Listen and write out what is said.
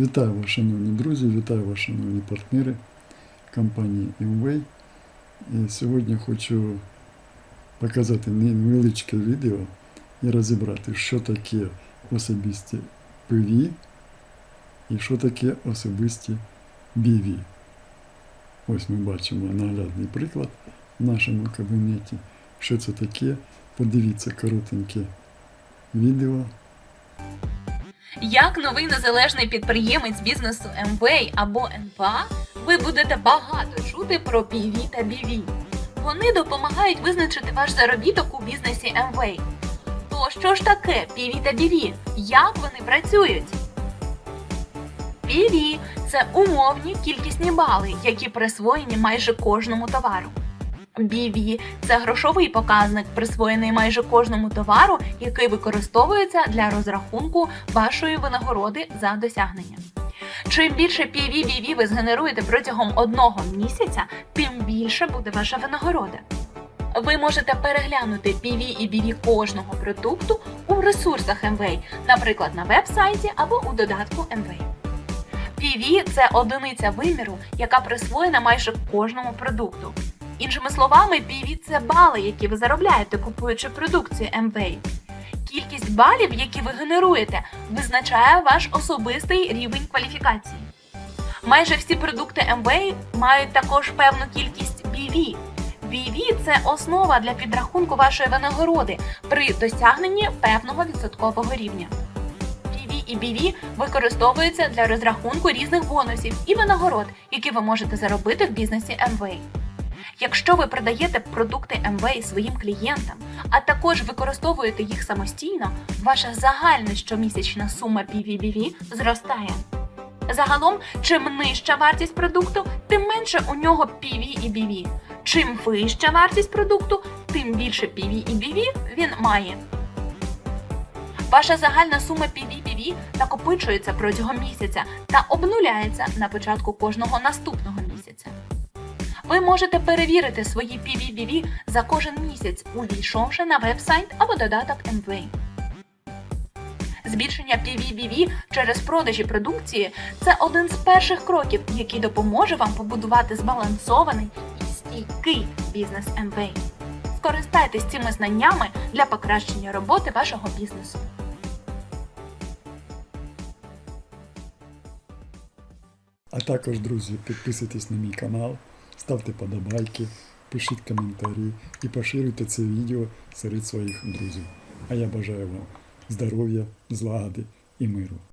Вітаю вас, шановні друзі, вітаю вас, шановні партнери компанії Imway. І сьогодні хочу показати невеличке відео і розібрати, що таке особисті PV і що таке особисті BV. Ось ми бачимо наглядний приклад в нашому кабінеті. Що це таке? Подивіться коротеньке відео. Як новий незалежний підприємець бізнесу МВ або НПА, ви будете багато чути про PV та BV. Вони допомагають визначити ваш заробіток у бізнесі МВ. То що ж таке PV та BV? Як вони працюють? PV – це умовні кількісні бали, які присвоєні майже кожному товару. BV – це грошовий показник, присвоєний майже кожному товару, який використовується для розрахунку вашої винагороди за досягнення. Чим більше PV-BV ви згенеруєте протягом одного місяця, тим більше буде ваша винагорода. Ви можете переглянути PV і BV кожного продукту у ресурсах MV, наприклад, на веб-сайті або у додатку MV. PV – це одиниця виміру, яка присвоєна майже кожному продукту. Іншими словами, PV – це бали, які ви заробляєте, купуючи продукцію MV. Кількість балів, які ви генеруєте, визначає ваш особистий рівень кваліфікації. Майже всі продукти MV мають також певну кількість BV. BV – це основа для підрахунку вашої винагороди при досягненні певного відсоткового рівня. PV і BV використовуються для розрахунку різних бонусів і винагород, які ви можете заробити в бізнесі MV. Якщо ви продаєте продукти МВ своїм клієнтам, а також використовуєте їх самостійно, ваша загальна щомісячна сума PVBV зростає. Загалом, чим нижча вартість продукту, тим менше у нього PV і BV. Чим вища вартість продукту, тим більше PV і BV він має. Ваша загальна сума PV-BV накопичується протягом місяця та обнуляється на початку кожного наступного місяця. Ви можете перевірити свої PVBV за кожен місяць, увійшовши на веб-сайт або додаток MV. Збільшення PVBV через продажі продукції це один з перших кроків, який допоможе вам побудувати збалансований і стійкий бізнес MV. Скористайтесь цими знаннями для покращення роботи вашого бізнесу. А також, друзі, підписуйтесь на мій канал, ставте подобайки, пишіть коментарі і поширюйте це відео серед своїх друзів. А я бажаю вам здоров'я, злагоди і миру.